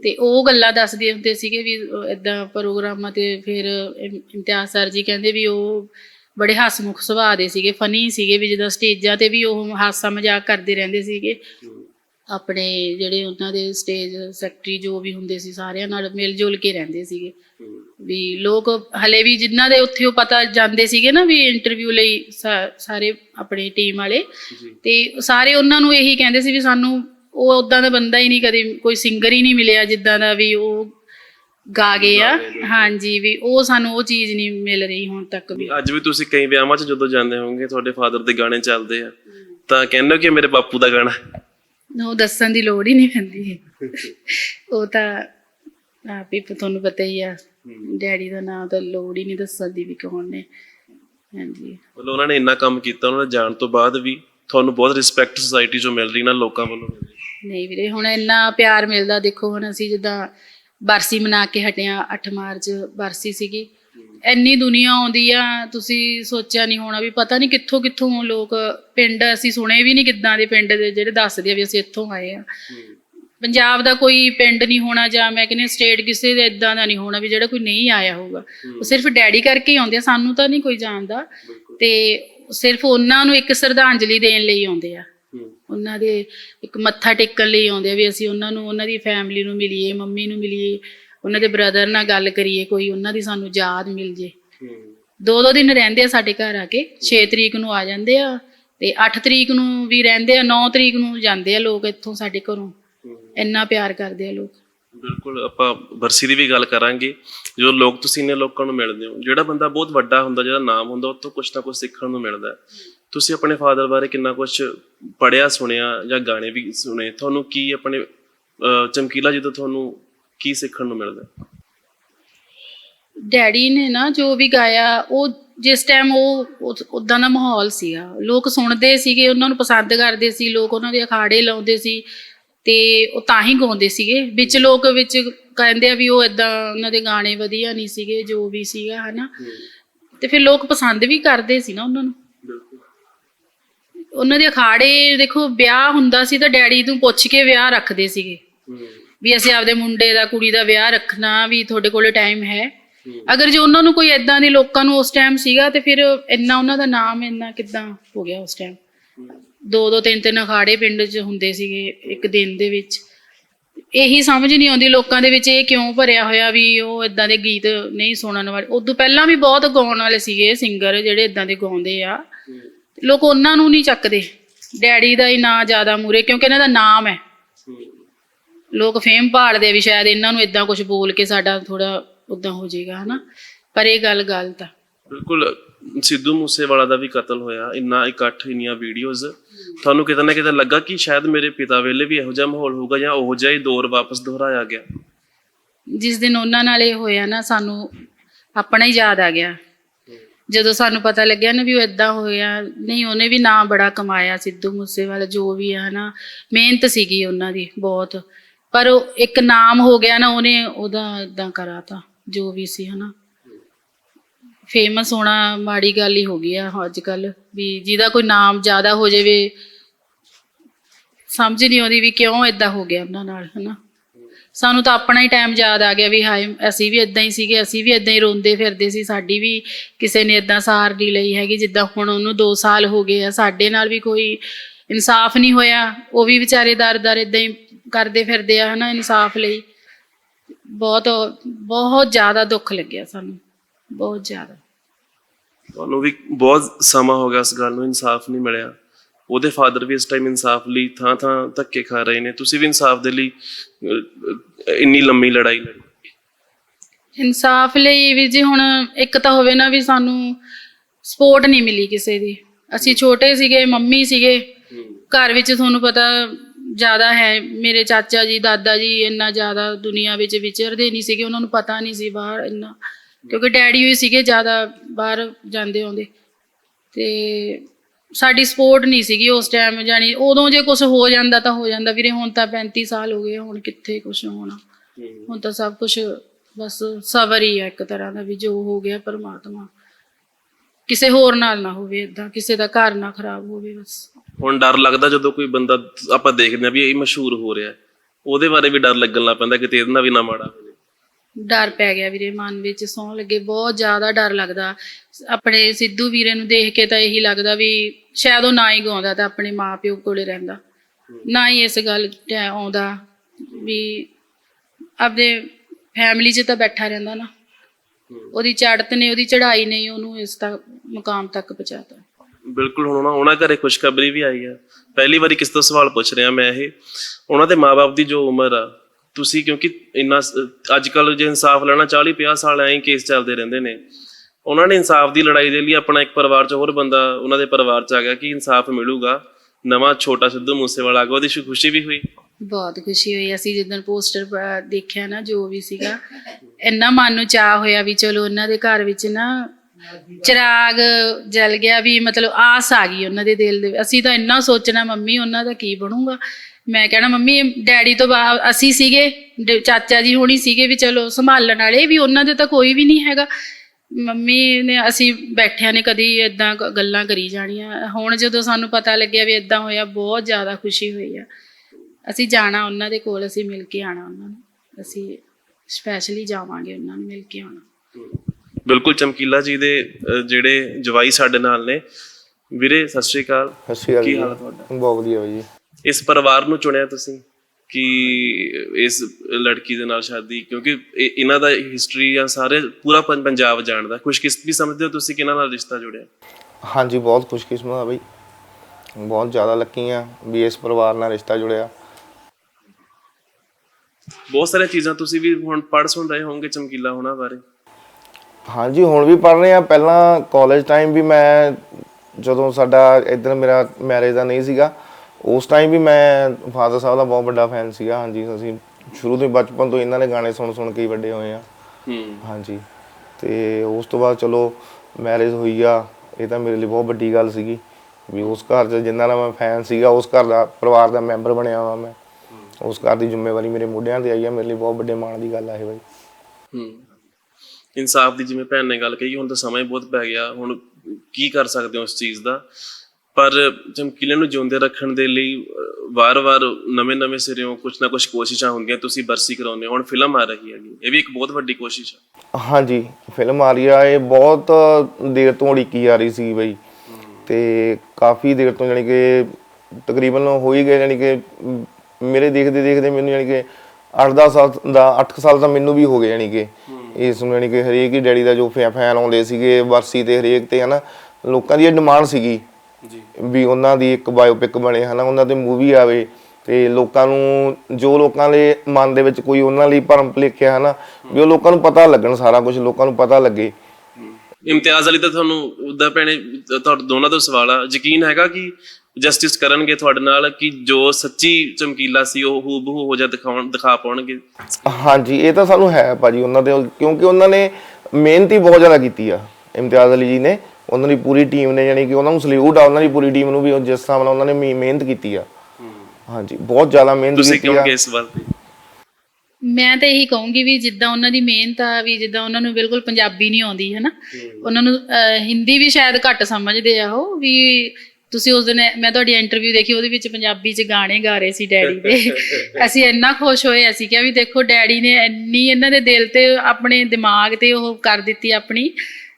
ਤੇ ਉਹ ਗੱਲਾਂ ਦੱਸਦੇ ਹੁੰਦੇ ਸੀਗੇ ਵੀ ਇਦਾਂ ਪ੍ਰੋਗਰਾਮਾਂ ਤੇ ਫਿਰ ਇਮਤਿਆਜ਼ ਸਰ ਜੀ ਕਹਿੰਦੇ ਵੀ ਉਹ ਬੜੇ ਹਸਮੁਖ ਸੁਭਾਅ ਦੇ ਸੀਗੇ ਫਨੀ ਸੀਗੇ ਵੀ ਜਦੋਂ ਸਟੇਜਾਂ ਤੇ ਵੀ ਉਹ ਹਾਸਾ ਮਜ਼ਾਕ ਕਰਦੇ ਰਹਿੰਦੇ ਸੀਗੇ। ਆਪਣੇ ਜਿਹੜੇ ਉਹਨਾਂ ਦੇ ਸਟੇਜ ਸੈਕਟਰੀ ਜੋ ਵੀ ਹੁੰਦੇ ਸੀ ਸਾਰਿਆਂ ਨਾਲ ਮਿਲ ਜੁਲ ਕੇ ਰਹਿੰਦੇ ਸੀਗੇ। ਵੀ ਲੋਕ ਹਲੇ ਵੀ ਜਿਨ੍ਹਾਂ ਦੇ ਉੱਥੇ ਉਹ ਪਤਾ ਜਾਂਦੇ ਸੀਗੇ ਨਾ ਵੀ ਇੰਟਰਵਿਊ ਲਈ ਸਾਰੇ ਆਪਣੀ ਟੀਮ ਵਾਲੇ। ਤੇ ਸਾਰੇ ਉਹਨਾਂ ਨੂੰ ਇਹੀ ਕਹਿੰਦੇ ਸੀ ਵੀ ਸਾਨੂੰ ਉਹ ਉਦਾਂ ਦਾ ਬੰਦਾ ਹੀ ਨਹੀਂ ਕਦੇ ਕੋਈ ਸਿੰਗਰ ਹੀ ਨਹੀਂ ਮਿਲਿਆ ਜਿੱਦਾਂ ਦਾ ਵੀ ਉਹ ਗਾ ਗਏ ਆ। ਹਾਂਜੀ ਵੀ ਉਹ ਸਾਨੂੰ ਉਹ ਚੀਜ਼ ਨਹੀਂ ਮਿਲ ਰਹੀ ਹੁਣ ਤੱਕ ਵੀ। ਅੱਜ ਵੀ ਤੁਸੀਂ ਕਈ ਵਿਆਹਾਂ 'ਚ ਜਦੋਂ ਜਾਂਦੇ ਹੋਵੋਗੇ ਤੁਹਾਡੇ ਫਾਦਰ ਦੇ ਗਾਣੇ ਚੱਲਦੇ ਆ। ਤਾਂ ਕਹਿੰਦੇ ਹੋ ਕਿ ਮੇਰੇ ਬਾਪੂ ਦਾ ਗਾਣਾ। ਉਹ ਦੱਸਣ ਦੀ ਲੋੜ ਹੀ ਨਹੀਂ ਪੈਂਦੀ। ਉਹ ਤਾਂ ਆਪ ਹੀ ਤੁਹਾਨੂੰ ਪਤਾ ਹੀ ਆ। ਡੈਡੀ ਦਾ ਨਾਮ ਤਾਂ ਲੋੜ ਹੀ ਨਹੀਂ ਦੱਸਣ ਦੀ ਵੀ ਕੌਣ ਨੇ। ਹਾਂਜੀ। ਮਤਲਬ ਉਹਨਾਂ ਨੇ ਇੰਨਾ ਕੰਮ ਕੀਤਾ ਉਹਨਾਂ ਦੇ ਜਾਣ ਤੋਂ ਬਾਅਦ ਵੀ ਤੁਹਾਨੂੰ ਬਹੁਤ ਰਿਸਪੈਕਟ ਸੋਸਾਇਟੀ 'ਚੋਂ ਮਿਲ ਰਹੀ ਨਾ ਲੋਕਾਂ ਵੱਲੋਂ। ਨਹੀਂ ਵੀਰੇ ਹੁਣ ਇੰਨਾ ਪਿਆਰ ਮਿਲਦਾ ਦੇਖੋ ਹੁਣ ਅਸੀਂ ਜਿੱਦਾਂ ਬਰਸੀ ਮਨਾ ਕੇ ਹਟਿਆ 8 ਮਾਰਚ ਬਰਸੀ ਸੀਗੀ। ਇੰਨੀ ਦੁਨੀਆ ਆਉਂਦੀ ਆ ਤੁਸੀਂ ਸੋਚਿਆ ਨਹੀਂ ਹੋਣਾ ਵੀ ਪਤਾ ਨਹੀਂ ਕਿੱਥੋਂ ਕਿੱਥੋਂ ਲੋਕ ਪਿੰਡ ਅਸੀਂ ਸੁਣੇ ਵੀ ਨਹੀਂ ਕਿੱਦਾਂ ਦੇ ਪਿੰਡ ਦੇ ਜਿਹੜੇ ਦੱਸਦੇ ਆ ਵੀ ਅਸੀਂ ਇੱਥੋਂ ਆਏ ਆ। ਪੰਜਾਬ ਦਾ ਕੋਈ ਪਿੰਡ ਨਹੀਂ ਹੋਣਾ ਜਾਂ ਮੈਂ ਕਹਿੰਦੀ ਸਟੇਟ ਕਿਸੇ ਦੇ ਇਦਾਂ ਦਾ ਨਹੀਂ ਹੋਣਾ ਵੀ ਜਿਹੜਾ ਕੋਈ ਨਹੀਂ ਆਇਆ ਹੋਊਗਾ। ਉਹ ਸਿਰਫ ਡੈਡੀ ਕਰਕੇ ਹੀ ਆਉਂਦੇ ਆ ਸਾਨੂੰ ਤਾਂ ਨਹੀਂ ਕੋਈ ਜਾਣਦਾ। ਤੇ ਸਿਰਫ ਉਹਨਾਂ ਨੂੰ ਇੱਕ ਸ਼ਰਧਾਂਜਲੀ ਦੇਣ ਲਈ ਆਉਂਦੇ ਆ। ਉਹਨਾਂ ਦੇ ਇੱਕ ਮੱਥਾ ਟੇਕਣ ਲਈ ਆਉਂਦੇ ਆ ਵੀ ਅਸੀਂ ਉਹਨਾਂ ਨੂੰ ਉਹਨਾਂ ਦੀ ਫੈਮਿਲੀ ਨੂੰ ਮਿਲੀਏ ਮੰਮੀ ਨੂੰ ਮਿਲੀਏ ਉਹਨਾਂ ਦੇ ਬ੍ਰਦਰ ਨਾਲ ਗੱਲ ਕਰੀਏ ਕੋਈ ਉਹਨਾਂ ਦੀ ਸਾਨੂੰ ਯਾਦ ਮਿਲ ਜੇ। ਦੋ ਦੋ ਦਿਨ ਰਹਿੰਦੇ ਆ ਸਾਡੇ ਘਰ ਆ ਕੇ 6 ਤਰੀਕ ਨੂੰ ਆ ਜਾਂਦੇ ਆ ਤੇ 8 ਤਰੀਕ ਨੂੰ ਵੀ ਰਹਿੰਦੇ ਆ 9 ਤਰੀਕ ਨੂੰ ਜਾਂਦੇ ਆ ਲੋਕ ਇੱਥੋਂ ਸਾਡੇ ਘਰੋਂ। ਇੰਨਾ ਪਿਆਰ ਕਰਦੇ ਆ ਲੋਕ। ਬਿਲਕੁਲ ਆਪਾਂ ਬਰਸੀ ਦੀ ਵੀ ਗੱਲ ਕਰਾਂਗੇ ਜੋ ਲੋਕ ਤੁਸੀਂ ਨੇ ਲੋਕਾਂ ਨੂੰ ਮਿਲਦੇ ਹੋ ਜਿਹੜਾ ਬੰਦਾ ਬਹੁਤ ਵੱਡਾ ਹੁੰਦਾ ਜਿਹਦਾ ਨਾਮ ਹੁੰਦਾ ਉਹ ਤੋਂ ਕੁਝ ਨਾ ਕੁਝ ਸਿੱਖਣ ਨੂੰ ਮਿਲਦਾ। ਤੁਸੀਂ ਆਪਣੇ ਫਾਦਰ ਬਾਰੇ ਕਿੰਨਾ ਕੁਝ ਪੜਿਆ ਸੁਣਿਆ ਜਾਂ ਗਾਣੇ ਵੀ ਸੁਣੇ? ਤੁਹਾਨੂੰ ਕੀ ਆਪਣੇ ਚਮਕੀਲਾ ਜੀ ਤੋਂ ਤੁਹਾਨੂੰ ਕੀ ਸਿੱਖਣ ਨੂੰ ਮਿਲਦਾ? ਡੈਡੀ ਨੇ ਨਾ ਜੋ ਵੀ ਗਾਇਆ ਉਹ ਜਿਸ ਟਾਈਮ ਉਹ ਉਦਾਂ ਦਾ ਮਾਹੌਲ ਸੀਗਾ। ਲੋਕ ਸੁਣਦੇ ਸੀਗੇ ਉਹਨਾਂ ਨੂੰ ਪਸੰਦ ਕਰਦੇ ਸੀ ਲੋਕ ਉਹਨਾਂ ਦੇ ਅਖਾੜੇ ਲਾਉਂਦੇ ਸੀ ਤੇ ਉਹ ਤਾਂ ਹੀ ਗਾਉਂਦੇ ਸੀਗੇ। ਵਿੱਚ ਲੋਕ ਵਿੱਚ ਕਹਿੰਦੇ ਆ ਵੀ ਉਹ ਇਦਾਂ ਉਹਨਾਂ ਦੇ ਗਾਣੇ ਵਧੀਆ ਨਹੀਂ ਸੀਗੇ ਜੋ ਵੀ ਸੀਗਾ ਹਨਾ। ਤੇ ਫਿਰ ਲੋਕ ਪਸੰਦ ਵੀ ਕਰਦੇ ਸੀ ਨਾ ਉਹਨਾਂ ਨੂੰ। ਉਹਨਾਂ ਦੇ ਅਖਾੜੇ ਦੇਖੋ ਵਿਆਹ ਹੁੰਦਾ ਸੀ ਤਾਂ ਡੈਡੀ ਨੂੰ ਪੁੱਛ ਕੇ ਵਿਆਹ ਰੱਖਦੇ ਸੀਗੇ। ਵੀ ਅਸੀਂ ਆਪਦੇ ਮੁੰਡੇ ਦਾ ਕੁੜੀ ਦਾ ਵਿਆਹ ਰੱਖਣਾ ਵੀ ਤੁਹਾਡੇ ਕੋਲੇ ਟਾਈਮ ਹੈ। ਅਗਰ ਜੇ ਉਹਨਾਂ ਨੂੰ ਕੋਈ ਐਦਾਂ ਦੇ ਲੋਕਾਂ ਨੂੰ ਉਸ ਟਾਈਮ ਸੀਗਾ ਤੇ ਫਿਰ ਇੰਨਾ ਉਹਨਾਂ ਦਾ ਨਾਮ ਇੰਨਾ ਕਿੱਦਾਂ ਹੋ ਗਿਆ ਉਸ ਟਾਈਮ ਦੋ ਦੋ ਤਿੰਨ ਤਿੰਨ ਅਖਾੜੇ ਪਿੰਡ 'ਚ ਹੁੰਦੇ ਸੀਗੇ ਇੱਕ ਦਿਨ ਦੇ ਵਿੱਚ। ਇਹੀ ਸਮਝ ਨਹੀਂ ਆਉਂਦੀ ਲੋਕਾਂ ਦੇ ਵਿੱਚ ਇਹ ਕਿਉਂ ਭਰਿਆ ਹੋਇਆ ਵੀ ਉਹ ਇਦਾਂ ਦੇ ਗੀਤ ਨਹੀਂ ਸੁਣਨ ਵਾਲੇ। ਉਦੋਂ ਪਹਿਲਾਂ ਵੀ ਬਹੁਤ ਗਾਉਣ ਵਾਲੇ ਸੀਗੇ ਸਿੰਗਰ ਜਿਹੜੇ ਇਦਾਂ ਦੇ ਗਾਉਂਦੇ ਆ। ਲੋਕ ਉਹਨਾਂ ਨੂੰ ਨਹੀਂ ਚੱਕਦੇ। ਡੈਡੀ ਦਾ ਹੀ ਨਾਂ ਜ਼ਿਆਦਾ ਮੂਰੇ ਕਿਉਂਕਿ ਇਹਨਾਂ ਦਾ ਨਾਮ ਹੈ। ਲੋਕ ਫੇਮ ਭਾਲਦੇ ਆ ਵੀ ਸ਼ਾਇਦ ਇਹਨਾਂ ਨੂੰ ਇਦਾਂ ਕੁਝ ਬੋਲ ਕੇ ਸਾਡਾ ਥੋੜਾ ਉਦਾਂ ਹੋ ਜਾਏਗਾ ਹਨਾ? ਪਰ ਇਹ ਗੱਲ ਗਲਤ ਆ। ਬਿਲਕੁਲ ਸਿੱਧੂ ਮੂਸੇਵਾਲਾ ਦਾ ਵੀ ਕਤਲ ਹੋਇਆ ਇੰਨਾ ਇਕੱਠ ਇੰਨੀਆਂ ਵੀਡੀਓਜ਼ ਤੁਹਾਨੂੰ ਕਿਤੇ ਨਾ ਕਿਤੇ ਲੱਗਾ ਕਿ ਸ਼ਾਇਦ ਮੇਰੇ ਪਿਤਾ ਵੇਲੇ ਵੀ ਇਹੋ ਜਿਹਾ ਮਾਹੌਲ ਹੋਊਗਾ ਜਾਂ ਉਹੋ ਜਿਹਾ ਹੀ ਦੌਰ ਵਾਪਸ ਦੁਹਰਾਇਆ ਗਿਆ? ਜਿਸ ਦਿਨ ਉਹਨਾਂ ਨਾਲ ਇਹ ਹੋਇਆ ਨਾ ਸਾਨੂੰ ਆਪਣਾ ਹੀ ਯਾਦ ਆ ਗਿਆ। ਜਦੋਂ ਸਾਨੂੰ ਪਤਾ ਲੱਗਿਆ ਨਾ ਵੀ ਉਹ ਇਦਾਂ ਹੋਇਆ, ਨਹੀਂ, ਉਹਨੇ ਵੀ ਨਾਂ ਬੜਾ ਕਮਾਇਆ, ਸਿੱਧੂ ਮੂਸੇਵਾਲਾ, ਜੋ ਵੀ ਆ, ਹਨਾ। ਮਿਹਨਤ ਸੀਗੀ ਉਹਨਾਂ ਦੀ ਬਹੁਤ। ਪਰ ਉਹ ਇੱਕ ਨਾਮ ਹੋ ਗਿਆ ਨਾ, ਉਹਨੇ ਉਹਦਾ ਇਦਾਂ ਕਰਾਤਾ, ਜੋ ਵੀ ਸੀ, ਹਨਾ। ਫੇਮਸ ਹੋਣਾ ਮਾੜੀ ਗੱਲ ਹੀ ਹੋ ਗਈ ਆ ਅੱਜ ਕੱਲ ਵੀ ਜਿਹਦਾ ਕੋਈ ਨਾਮ ਜ਼ਿਆਦਾ ਹੋ ਜਾਵੇ, ਸਮਝ ਨਹੀਂ ਆਉਂਦੀ ਵੀ ਕਿਉਂ ਇਦਾਂ ਹੋ ਗਿਆ ਉਹਨਾਂ ਨਾਲ, ਹਨਾ। ਸਾਨੂੰ ਤਾਂ ਆਪਣਾ ਹੀ ਟਾਈਮ ਯਾਦ ਆ ਗਿਆ ਵੀ ਹਾਏ, ਅਸੀਂ ਵੀ ਇਦਾਂ ਹੀ ਸੀਗੇ, ਅਸੀਂ ਵੀ ਇਦਾਂ ਹੀ ਰੋਂਦੇ ਫਿਰਦੇ ਸੀ, ਸਾਡੀ ਵੀ ਕਿਸੇ ਨੇ ਇਦਾਂ ਸਾਰ ਨਹੀਂ ਲਈ ਹੈਗੀ, ਜਿੱਦਾਂ ਹੁਣ ਉਹਨੂੰ 2 ਸਾਲ ਹੋ ਗਏ ਆ, ਸਾਡੇ ਨਾਲ ਵੀ ਕੋਈ ਇਨਸਾਫ ਨਹੀਂ ਹੋਇਆ, ਉਹ ਵੀ ਵਿਚਾਰੇ ਦਰ-ਦਰ ਇਦਾਂ ਹੀ ਕਰਦੇ ਫਿਰਦੇ ਆ, ਹਨਾ, ਇਨਸਾਫ ਲਈ। ਬਹੁਤ ਬਹੁਤ ਜ਼ਿਆਦਾ ਦੁੱਖ ਲੱਗਿਆ ਸਾਨੂੰ, ਬਹੁਤ ਜ਼ਿਆਦਾ। ਤੁਹਾਨੂੰ ਵੀ ਬਹੁਤ ਸਮਾਂ ਹੋ ਗਿਆ ਇਸ ਗੱਲ ਨੂੰ ਇਨਸਾਫ ਨਹੀਂ ਮਿਲਿਆ। ਉਹਦੇ ਫਾਦਰ ਵੀ ਇਸ ਟਾਈਮ ਇਨਸਾਫ ਲਈ ਥਾਂ ਥਾਂ ਧੱਕੇ ਖਾ ਰਹੇ ਨੇ। ਤੁਸੀਂ ਵੀ ਇਨਸਾਫ ਦੇ ਲਈ ਇੰਨੀ ਲੰਮੀ ਲੜਾਈ ਲੜੀ। ਇਨਸਾਫ ਲਈ ਵੀ ਜੀ, ਹੁਣ ਇੱਕ ਤਾਂ ਹੋਵੇ ਨਾ ਵੀ ਸਾਨੂੰ ਸਪੋਰਟ ਨਹੀਂ ਮਿਲੀ ਕਿਸੇ ਦੀ। ਅਸੀਂ ਛੋਟੇ ਸੀਗੇ, ਮੰਮੀ ਸੀਗੇ। ਘਰ ਵਿੱਚ ਤੁਹਾਨੂੰ ਪਤਾ ਜ਼ਿਆਦਾ ਹੈ, ਮੇਰੇ ਚਾਚਾ ਜੀ, ਦਾਦਾ ਜੀ ਇੰਨਾ ਜ਼ਿਆਦਾ ਦੁਨੀਆ ਵਿੱਚ ਵਿਚਰਦੇ ਨਹੀਂ ਸੀਗੇ। ਉਹਨਾਂ ਨੂੰ ਪਤਾ ਨਹੀਂ ਸੀ ਬਾਹਰ ਇੰਨਾ। ਕਿਉਂਕਿ ਡੈਡੀ ਵੀ ਸੀਗੇ ਜ਼ਿਆਦਾ ਬਾਹਰ ਜਾਂਦੇ ਆਉਂਦੇ। ਤੇ ਸਾਡੀ ਸਪੋਰਟ ਨਹੀਂ ਸੀਗੀ ਉਸ ਟਾਈਮ ਜਾਨੀ ਉਦੋਂ ਜੇ ਕੁਝ ਹੋ ਜਾਂਦਾ ਤਾਂ ਹੋ ਜਾਂਦਾ। ਵੀਰੇ ਹੁਣ ਤਾਂ 35 ਸਾਲ ਹੋ ਗਏ ਹੁਣ ਕਿੱਥੇ ਕੁਝ ਹੋਣਾ? ਹੁਣ ਤਾਂ ਸਭ ਕੁਝ ਬਸ ਸਬਰ ਹੀ ਆ ਇੱਕ ਤਰ੍ਹਾਂ ਦਾ ਵੀ ਜੋ ਹੋ ਗਿਆ ਪਰਮਾਤਮਾ। ਕਿਸੇ ਹੋਰ ਨਾਲ ਨਾ ਹੋਵੇ ਇਦਾਂ ਕਿਸੇ ਦਾ ਘਰ ਨਾ ਖਰਾਬ ਹੋਵੇ ਬਸ। ਹੁਣ ਡਰ ਲੱਗਦਾ ਜਦੋਂ ਕੋਈ ਬੰਦਾ ਆਪਾਂ ਦੇਖਦੇ ਆ ਵੀ ਇਹ ਮਸ਼ਹੂਰ ਹੋ ਰਿਹਾ। ਉਹਦੇ ਬਾਰੇ ਵੀ ਡਰ ਲੱਗਣ ਲੱਗ ਪੈਂਦਾ ਕਿਤੇ ਇਹਦੇ ਨਾਲ ਵੀ ਨਾ ਮਾੜਾ ਡਰ ਪੈ ਗਿਆ ਵੀਰੇ ਮਨ ਵਿੱਚ ਸੌਣ ਲੱਗੇ ਬਹੁਤ ਜ਼ਿਆਦਾ ਡਰ ਲੱਗਦਾ। ਆਪਣੇ ਸਿੱਧੂ ਵੀਰੇ ਨੂੰ ਦੇਖ ਕੇ ਤਾਂ ਇਹੀ ਲੱਗਦਾ ਵੀ ਸ਼ਾਇਦ ਉਹ ਨਾ ਹੀ ਗਾਉਂਦਾ ਤਾਂ ਆਪਣੇ ਮਾਪਿਓ ਕੋਲੇ ਰਹਿੰਦਾ। ਨਾ ਹੀ ਇਸ ਗੱਲ ਤੇ ਆਉਂਦਾ ਵੀ ਆਪਦੇ ਫੈਮਿਲੀ 'ਚ ਤਾਂ ਬੈਠਾ ਰਹਿੰਦਾ ਨਾ। ਉਹਦੀ ਚੜ੍ਹਤ ਨੇ ਉਹਦੀ ਚੜ੍ਹਾਈ ਨੇ ਉਹਨੂੰ ਇਸ ਤੱਕ ਮੁਕਾਮ ਤੱਕ ਪਹੁੰਚਾਤਾ। ਬਿਲਕੁਲ ਹੁਣ ਉਹਨਾਂ- ਉਹਨਾਂ ਘਰੇ ਖੁਸ਼ਖਬਰੀ ਵੀ ਆਈ ਹੈ ਪਹਿਲੀ ਵਾਰੀ ਕਿਸ ਤੋਂ ਸਵਾਲ ਪੁੱਛ ਰਿਹਾ ਮੈਂ ਇਹ। ਉਹਨਾਂ ਦੇ ਮਾਪੇ ਦੀ ਜੋ ਉਮਰ ਆ ਤੁਸੀਂ ਕਿਉਂਕਿ ਇੰਨਾ ਅੱਜ ਕੱਲ ਜੇ ਇਨਸਾਫ ਲੈਣਾ 40 50 ਸਾਲ ਐਂ ਕੇਸ ਚੱਲਦੇ ਰਹਿੰਦੇ ਨੇ। ਉਹਨਾਂ ਨੇ ਇਨਸਾਫ ਦੀ ਲੜਾਈ ਦੇ ਲਈ ਆਪਣਾ ਇੱਕ ਪਰਿਵਾਰ ਚ ਹੋਰ ਬੰਦਾ, ਉਹਨਾਂ ਦੇ ਪਰਿਵਾਰ ਚ ਆ ਗਿਆ ਕਿ ਇਨਸਾਫ ਮਿਲੂਗਾ। ਨਵਾਂ ਛੋਟਾ ਸਿੱਧੂ ਮੂਸੇਵਾਲਾ ਆ ਗਿਆ ਉਹਦੀ ਖੁਸ਼ੀ ਵੀ ਹੋਈ। ਬਹੁਤ ਖੁਸ਼ੀ ਹੋਈ। ਅਸੀਂ ਜਦੋਂ ਪੋਸਟਰ ਦੇਖਿਆ ਨਾ, ਜੋ ਵੀ ਸੀਗਾ, ਇੰਨਾ ਮਨ ਨੂੰ ਚਾਹ ਹੋਇਆ ਵੀ ਚਲੋ ਉਹਨਾਂ ਦੇ ਘਰ ਵਿੱਚ ਨਾ ਚਿਰਾਗ ਜਲ ਗਿਆ ਵੀ ਮਤਲਬ ਆਸ ਆ ਗਈ ਉਹਨਾਂ ਦੇ ਦਿਲ ਦੇ ਅਸੀਂ ਤਾਂ ਇੰਨਾ ਸੋਚਣਾ, ਮੰਮੀ, ਉਹਨਾਂ ਦਾ ਕੀ ਬਣੂਗਾ? ਮੈਂ ਕਹਿਣਾ ਮੰਮੀ ਡੈਡੀ ਤੋਂ ਬਾਅਦ ਅਸੀਂ ਸੀਗੇ ਡ- ਚਾਚਾ ਜੀ ਹੋਣੀ ਸੀਗੇ ਵੀ ਚਲੋ ਸੰਭਾਲਣ ਵਾਲੇ ਵੀ ਉਹਨਾਂ ਦੇ ਤਾਂ ਕੋਈ ਵੀ ਨਹੀਂ ਹੈਗਾ। ਮੰਮੀ ਨੇ ਅਸੀਂ ਬੈਠਿਆਂ ਨੇ ਕਦੀ ਇਦਾਂ ਗੱਲਾਂ ਕਰੀ ਜਾਣੀਆਂ। ਹੁਣ ਜਦੋਂ ਸਾਨੂੰ ਪਤਾ ਲੱਗਿਆ ਵੀ ਇਦਾਂ ਹੋਇਆ ਬਹੁਤ ਜ਼ਿਆਦਾ ਖੁਸ਼ੀ ਹੋਈ ਆ। ਅਸੀਂ ਜਾਣਾ ਉਹਨਾਂ ਦੇ ਕੋਲ ਅਸੀਂ ਮਿਲ ਕੇ ਆਣਾ ਉਹਨਾਂ ਨੂੰ। ਅਸੀਂ ਸਪੈਸ਼ਲੀ ਜਾਵਾਂਗੇ ਉਹਨਾਂ ਨੂੰ ਮਿਲ ਕੇ ਆਉਣਾ। ਬਿਲਕੁਲ ਚਮਕੀਲਾ ਜੀ ਦੇ ਜਿਹੜੇ ਜਵਾਈ ਸਾਡੇ ਨਾਲ ਨੇ। ਵੀਰੇ ਸਤਿ ਸ਼੍ਰੀ ਅਕਾਲ। ਸਤਿ ਸ਼੍ਰੀ ਅਕਾਲ ਕੀ ਹਾਲ ਹੈ ਤੁਹਾਡਾ? ਬਹੁਤ ਵਧੀਆ ਬਾਈ ਜੀ। ਇਸ ਪਰਿਵਾਰ ਨੂੰ ਚੁਣਿਆ ਤੁਸੀਂ ਕਿ ਇਸ ਲੜਕੀ ਦੇ ਨਾਲ ਸ਼ਾਦੀ? ਕਿਉਂਕਿ ਇਹ- ਇਹਨਾਂ ਦਾ ਹਿਸਟਰੀ ਆ ਸਾਰੇ ਪੂਰਾ ਪੰਜਾਬ ਜਾਣਦਾ। ਖੁਸ਼ਕਿਸਮਤੀ ਸਮਝਦੇ ਹੋ ਤੁਸੀਂ ਕਿ ਇਹਨਾਂ ਨਾਲ ਰਿਸ਼ਤਾ ਜੁੜਿਆ? ਹਾਂਜੀ ਬਹੁਤ ਖੁਸ਼ਕਿਸਮਤ ਆ ਬਾਈ। ਬਹੁਤ ਜ਼ਿਆਦਾ ਲੱਕੀ ਆ ਵੀ ਇਸ ਪਰਿਵਾਰ ਨਾਲ ਰਿਸ਼ਤਾ ਜੁੜਿਆ। ਬਹੁਤ ਸਾਰੀਆਂ ਚੀਜ਼ਾਂ ਤੁਸੀਂ ਵੀ ਹੁਣ ਪੜ੍ਹ ਸੁਣ ਰਹੇ ਹੋਵੋਗੇ ਚਮਕੀਲਾ ਹੋਣਾ ਬਾਰੇ। ਹਾਂਜੀ ਹੁਣ ਵੀ ਪੜ ਰਹੇ ਆ। ਪਹਿਲਾਂ ਕਾਲਜ ਟਾਈਮ ਵੀ ਮੈਂ ਜਦੋਂ ਸਾਡਾ ਇੱਧਰ ਮੇਰਾ ਮੈਰਿਜ ਦਾ ਨਹੀਂ ਸੀਗਾ ਉਸ ਟਾਈਮ ਵੀ ਮੈਂ ਫਾਦਰ ਸਾਹਿਬ ਦਾ ਬਹੁਤ ਵੱਡਾ ਫੈਨ ਸੀਗਾ ਹਾਂਜੀ ਅਸੀਂ ਸ਼ੁਰੂ ਤੋਂ ਹੀ ਬਚਪਨ ਤੋਂ ਇਹਨਾਂ ਦੇ ਗਾਣੇ ਸੁਣ ਸੁਣ ਕੇ ਹੀ ਵੱਡੇ ਹੋਏ ਆ ਹੂੰ। ਹਾਂਜੀ ਤੇ ਉਸ ਤੋਂ ਬਾਅਦ ਚਲੋ ਮੈਰਿਜ ਹੋਈ ਆ ਇਹ ਤਾਂ ਮੇਰੇ ਲਈ ਬਹੁਤ ਵੱਡੀ ਗੱਲ ਸੀਗੀ ਵੀ ਉਸ ਘਰ 'ਚ ਜਿੰਨਾ ਦਾ ਮੈਂ ਫੈਨ ਸੀਗਾ ਉਸ ਘਰ ਦਾ ਪਰਿਵਾਰ ਦਾ ਮੈਂਬਰ ਬਣਿਆ ਵਾਂ ਮੈਂ। ਉਸ ਘਰ ਦੀ ਜ਼ਿੰਮੇਵਾਰੀ ਮੇਰੇ ਮੋਢਿਆਂ ਤੇ ਆਈ ਆ ਮੇਰੇ ਲਈ ਬਹੁਤ ਵੱਡੇ ਮਾਣ ਦੀ ਗੱਲ ਆ ਇਹ ਬਾਈ। ਹੂੰ। ਇਨਸਾਫ ਦੀ ਜਿਵੇਂ ਭੈਣ ਨੇ ਗੱਲ ਕਹੀ ਹੁਣ ਤਾਂ ਸਮਾਂ ਹੀ ਬਹੁਤ ਪੈ ਗਿਆ ਹੁਣ ਕੀ ਕਰ ਸਕਦੇ ਹੋ ਉਸ ਚੀਜ਼ ਦਾ? ਪਰ ਚਮਕੀਲੇ ਨੂੰ ਜਿਉਂਦੇ ਰੱਖਣ ਦੇ ਲਈ ਵਾਰ-ਵਾਰ ਨਵੇਂ-ਨਵੇਂ ਸਿਰਿਓਂ ਕੁਝ ਨਾ ਕੁਝ ਕੋਸ਼ਿਸ਼ਾਂ ਹੁੰਦੀਆਂ ਤੁਸੀਂ ਬਰਸੀ ਕਰਾਉਂਦੇ ਹੋ ਹੁਣ ਫਿਲਮ ਆ ਰਹੀ ਹੈਗੀ। ਇਹ ਵੀ ਇੱਕ ਬਹੁਤ ਵੱਡੀ ਕੋਸ਼ਿਸ਼ ਹੈ ਹਾਂਜੀ ਫਿਲਮ ਆ ਰਹੀ ਆ ਇਹ ਬਹੁਤ ਦੇਰ ਤੋਂ ਉਡੀਕੀ ਆ ਰਹੀ ਸੀ ਬਈ। ਤੇ ਕਾਫੀ ਦੇਰ ਤੋਂ ਯਾਨੀ ਕਿ ਤਕਰੀਬਨ ਹੋ ਹੀ ਗਏ ਯਾਨੀ ਕਿ ਮੇਰੇ ਦੇਖਦੇ ਦੇਖਦੇ ਮੈਨੂੰ ਯਾਨੀ ਕਿ 8-10 ਸਾਲ ਦਾ 8 ਸਾਲ ਤਾਂ ਮੈਨੂੰ ਵੀ ਹੋ ਗਏ ਯਾਨੀ ਕਿ ਇਸ ਨੂੰ ਯਾਨੀ ਕਿ ਹਰੇਕ ਹੀ ਡੈਡੀ ਦਾ ਜੋ ਫੈਨ ਆਉਂਦੇ ਸੀਗੇ ਵਰਸੀ ਤੇ ਹਰੇਕ ਤੇ ਹਨਾ ਲੋਕਾਂ ਦੀ ਇਹ ਡਿਮਾਂਡ ਸੀਗੀ। ਜੀ। ਵੀ ਉਹਨਾਂ ਦੀ ਇੱਕ ਬਾਇਓਪਿਕ ਬਣੇ ਹਨਾ ਉਹਨਾਂ ਤੇ ਮੂਵੀ ਆਵੇ ਤੇ ਲੋਕਾਂ ਨੂੰ ਜੋ ਲੋਕਾਂ ਦੇ ਮਨ ਦੇ ਵਿੱਚ ਕੋਈ ਉਹਨਾਂ ਲਈ ਭਰਮ ਭੁਲੇਖਿਆ ਹਨਾ ਵੀ ਉਹ ਲੋਕਾਂ ਨੂੰ ਪਤਾ ਲੱਗਣ ਸਾਰਾ ਕੁਝ ਲੋਕਾਂ ਨੂੰ ਪਤਾ ਲੱਗੇ। ਇਮਤਿਆਜ਼ ਅਲੀ ਤਾਂ ਤੁਹਾਨੂੰ ਉਦਾਂ ਭੈਣੇ ਤੁਹਾਡੇ ਦੋਨਾਂ ਤੋਂ ਸਵਾਲ ਆ। ਯਕੀਨ ਹੈਗਾ ਕਿ ਜਸਟਿਸ ਕਰਨਗੇ ਤੁਹਾਡੇ ਨਾਲ ਕਿ ਜੋ ਸੱਚੀ ਚਮਕੀਲਾ ਸੀ ਉਹ ਹੂਬਹੂ ਹੋ ਜਾ ਦਿਖਾਉਣ ਦਿਖਾ ਪਾਉਣਗੇ? ਹਾਂਜੀ ਇਹ ਤਾਂ ਸਾਨੂੰ ਹੈ ਭਾਜੀ ਉਹਨਾਂ ਦੇ ਕਿਉਂਕਿ ਉਹਨਾਂ ਨੇ ਮਿਹਨਤ ਹੀ ਬਹੁਤ ਜ਼ਿਆਦਾ ਕੀਤੀ ਆ ਇਮਤਿਆਜ਼ ਅਲੀ ਜੀ ਨੇ। ਉਹਨਾਂ ਦੀ ਪੂਰੀ ਟੀਮ ਨੇ ਯਾਨੀ ਕਿ ਉਹਨਾਂ ਨੂੰ ਸਲੂਟ ਆ ਉਹਨਾਂ ਦੀ ਪੂਰੀ ਟੀਮ ਨੂੰ ਵੀ ਜਿਸ ਹਿਸਾਬ ਨਾਲ ਉਹਨਾਂ ਨੇ ਮਿਹ- ਮਿਹਨਤ ਕੀਤੀ ਆ। ਹਾਂਜੀ ਬਹੁਤ ਜ਼ਿਆਦਾ ਮਿਹਨਤ ਤੁਸੀਂ ਕੀਤੀ ਆ। ਕਹੋਗੇ ਇਸ ਵੱਲ ਤੇ? ਮੈਂ ਤਾਂ ਇਹੀ ਕਹੂੰਗੀ ਵੀ ਜਿੱਦਾਂ ਉਹਨਾਂ ਦੀ ਮਿਹਨਤ ਆ ਵੀ ਜਿੱਦਾਂ ਉਹਨਾਂ ਨੂੰ ਬਿਲਕੁਲ ਪੰਜਾਬੀ ਨਹੀਂ ਆਉਂਦੀ ਹੈ। ਨਾ ਉਹਨਾਂ ਨੂੰ ਅਹ, ਹਿੰਦੀ ਵੀ ਸ਼ਾਇਦ ਘੱਟ ਸਮਝਦੇ ਆ ਉਹ ਵੀ ਤੁਸੀਂ ਉਸ ਦਿਨ ਮੈਂ ਤੁਹਾਡੀ ਇੰਟਰਵਿਊ ਦੇਖੀ ਉਹਦੇ ਵਿੱਚ ਪੰਜਾਬੀ 'ਚ ਗਾਣੇ ਗਾ ਰਹੇ ਸੀ ਡੈਡੀ ਦੇ। <laughs> ਅਸੀਂ ਇੰਨਾ ਖੁਸ਼ ਹੋਏ ਅਸੀਂ ਕਿਹਾ ਵੀ ਦੇਖੋ ਡੈਡੀ ਨੇ ਇੰਨੀ ਇਹਨਾਂ ਦੇ ਦਿਲ ਤੇ ਆਪਣੇ ਦਿਮਾਗ ਤੇ ਉਹ ਕਰ ਦਿੱਤੀ ਆਪਣੀ।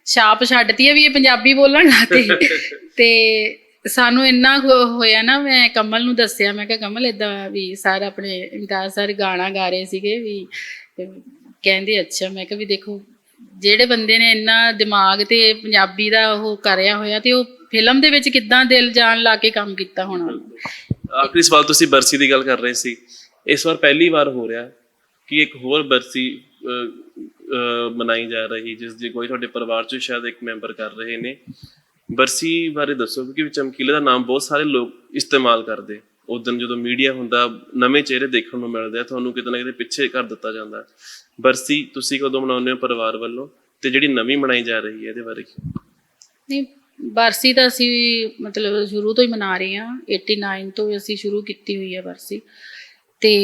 ਛਾਪ ਛੱਡਤੀ ਹੈ ਵੀ ਇਹ ਪੰਜਾਬੀ ਬੋਲਣ ਲੱਗੇ <laughs> ਤੇ ਸਾਨੂੰ ਇੰਨਾ ਹੋਇਆ ਨਾ ਮੈਂ ਕਮਲ ਨੂੰ ਦੱਸਿਆ ਮੈਂ ਕਿਹਾ ਕਮਲ ਇਦਾਂ ਵੀ ਸਰ ਆਪਣੇ ਇਮਤਾਜ਼ ਸਰ ਗਾਣਾ ਗਾ ਰਹੇ ਸੀਗੇ ਵੀ ਕਹਿੰਦੇ ਅੱਛਾ ਮੈਂ ਕਿਹਾ ਵੀ ਦੇਖੋ ਜਿਹੜੇ ਬੰਦੇ ਨੇ ਇੰਨਾ ਦਿਮਾਗ ਤੇ ਪੰਜਾਬੀ ਦਾ ਉਹ ਕਰਿਆ ਹੋਇਆ ਤੇ ਉਹ ਫਿਲਮ ਦੇ ਵਿੱਚ ਕਿੱਦਾਂ ਦਿਲ ਜਾਨ ਲਾ ਕੇ ਕੰਮ ਕੀਤਾ ਹੋਣਾ। ਆਖਰੀ ਸਵਾਲ ਤੁਸੀਂ ਬਰਸੀ ਦੀ ਗੱਲ ਕਰ ਰਹੇ ਸੀ। ਇਸ ਵਾਰ ਪਹਿਲੀ ਵਾਰ ਹੋ ਰਿਹਾ ਕਿ ਇੱਕ ਹੋਰ ਬਰਸੀ ਮਨਾਈ ਜਾ ਰਹੀ, ਜਿਸ ਦੀ ਕੋਈ ਤੁਹਾਡੇ ਪਰਿਵਾਰ ਚੋਂ ਸ਼ਾਇਦ ਇੱਕ ਮੈਂਬਰ ਕਰ ਰਹੇ ਨੇ। ਬਰਸੀ ਬਾਰੇ ਦੱਸੋ, ਕਿਉਂਕਿ ਚਮਕੀਲੇ ਦਾ ਨਾਮ ਬਹੁਤ ਸਾਰੇ ਲੋਕ ਇਸਤੇਮਾਲ ਕਰਦੇ। ਉਦੋਂ ਜਦੋਂ ਮੀਡੀਆ ਹੁੰਦਾ, ਨਵੇਂ ਚਿਹਰੇ ਦੇਖਣ ਨੂੰ ਮਿਲਦੇ ਆ, ਤੁਹਾਨੂੰ ਕਿਤੇ ਨਾ ਕਿਤੇ ਪਿੱਛੇ ਕਰ ਦਿੱਤਾ ਜਾਂਦਾ। ਬਰਸੀ ਤੁਸੀਂ ਕਦੋਂ ਮਨਾਉਂਦੇ ਹੋ ਪਰਿਵਾਰ ਵੱਲੋਂ? ਤੇ ਜਿਹੜੀ ਨਵੀਂ ਮਨਾਈ ਜਾ ਰਹੀ ਹੈ, ਇਹਦੇ ਬਾਰੇ ਕੀ? ਨਹੀਂ, ਬਰਸੀ ਤਾਂ ਅਸੀਂ ਮਤਲਬ ਸ਼ੁਰੂ ਤੋਂ ਹੀ ਮਨਾ ਰਹੇ ਹਾਂ। 89 ਤੋਂ ਅਸੀਂ ਸ਼ੁਰੂ ਕੀਤੀ ਹੋਈ ਹੈ ਬਰਸੀ। ਤੇ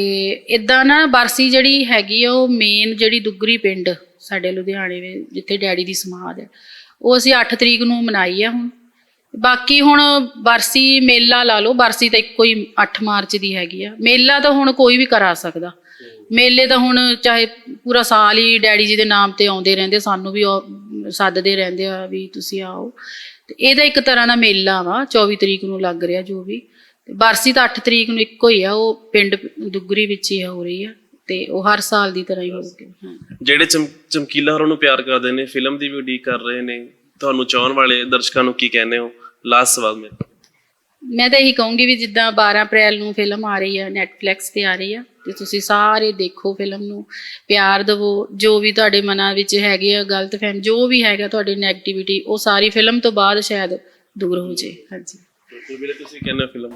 ਇਦਾਂ ਨਾ ਬਰਸੀ ਜਿਹੜੀ ਹੈਗੀ ਆ, ਉਹ ਮੇਨ ਜਿਹੜੀ ਦੁੱਗਰੀ ਪਿੰਡ ਸਾਡੇ ਲੁਧਿਆਣੇ ਵਿੱਚ, ਜਿੱਥੇ ਡੈਡੀ ਦੀ ਸਮਾਧ ਹੈ ਉਹ ਅਸੀਂ 8 ਤਰੀਕ ਨੂੰ ਮਨਾਈ ਆ ਹੁਣ। ਬਾਕੀ ਹੁਣ ਬਰਸੀ ਮੇਲਾ ਲਾ ਲਓ ਬਰਸੀ ਤਾਂ ਇੱਕੋ ਹੀ 8 ਮਾਰਚ ਦੀ ਹੈਗੀ ਆ। ਮੇਲਾ ਤਾਂ ਹੁਣ ਕੋਈ ਵੀ ਕਰਾ ਸਕਦਾ। ਮੇਲੇ ਤਾਂ ਹੁਣ ਚਾਹੇ ਪੂਰਾ ਸਾਲ ਹੀ ਡੈਡੀ ਜੀ ਦੇ ਨਾਮ ਤੇ ਆਉਂਦੇ ਰਹਿੰਦੇ, ਸਾਨੂੰ ਵੀ ਉਹ ਸੱਦਦੇ ਰਹਿੰਦੇ ਆ ਵੀ ਤੁਸੀਂ ਆਓ। ਤੇ ਇਹਦਾ ਇੱਕ ਤਰ੍ਹਾਂ ਦਾ ਮੇਲਾ ਵਾ 24 ਤਰੀਕ ਨੂੰ ਲੱਗ ਰਿਹਾ ਜੋ ਵੀ। ਬਰਸੀ ਤਾਂ 8 ਤਰੀਕ ਨੂੰ ਇੱਕੋ ਹੀ ਆ ਉਹ ਪਿੰਡ ਦੁੱਗਰੀ ਵਿੱਚ ਹੀ ਹੋ ਰਹੀ ਆ ਤੇ ਉਹ ਹਰ ਸਾਲ ਦੀ ਤਰ੍ਹਾਂ ਹੀ ਹੋਊਗੀ ਹਾਂ। ਜਿਹੜੇ ਚਮ ਚਮਕੀਲਾ ਹੋਰਾਂ ਨੂੰ ਪਿਆਰ ਕਰਦੇ ਨੇ ਫਿਲਮ ਦੀ ਵੀ ਉਡੀਕ ਕਰ ਰਹੇ ਨੇ ਤੁਹਾਨੂੰ ਚਾਹਣ ਵਾਲੇ ਦਰਸ਼ਕਾਂ ਨੂੰ ਕੀ ਕਹਿੰਦੇ ਹੋ? ਲਾਸਟ ਸਵਾਲ ਮੇਰਾ। ਮੈਂ ਤਾਂ ਇਹੀ ਕਹੂੰਗੀ ਵੀ ਜਿੱਦਾਂ 12 ਅਪ੍ਰੈਲ ਨੂੰ ਫਿਲਮ ਆ ਰਹੀ ਆ ਨੈਟਫਲਿਕਸ ਤੇ ਆ ਰਹੀ ਆ ਤੇ ਤੁਸੀਂ ਸਾਰੇ ਦੇਖੋ ਫਿਲਮ ਨੂੰ ਪਿਆਰ ਦਿਵੋ ਜੋ ਵੀ ਤੁਹਾਡੇ ਮਨਾਂ ਵਿੱਚ ਹੈਗੇ ਆ ਗਲਤ ਫਹਿਮ ਜੋ ਵੀ ਹੈਗਾ ਤੁਹਾਡੀ 네ਗੇਟਿਵਿਟੀ ਉਹ ਸਾਰੀ ਫਿਲਮ ਤੋਂ ਬਾਅਦ ਸ਼ਾਇਦ ਦੂਰ ਹੋ ਜੇ ਹਾਂਜੀ। ਤੇ ਵੀਰੇ ਤੁਸੀਂ ਕਹਿੰਦੇ ਫਿਲਮ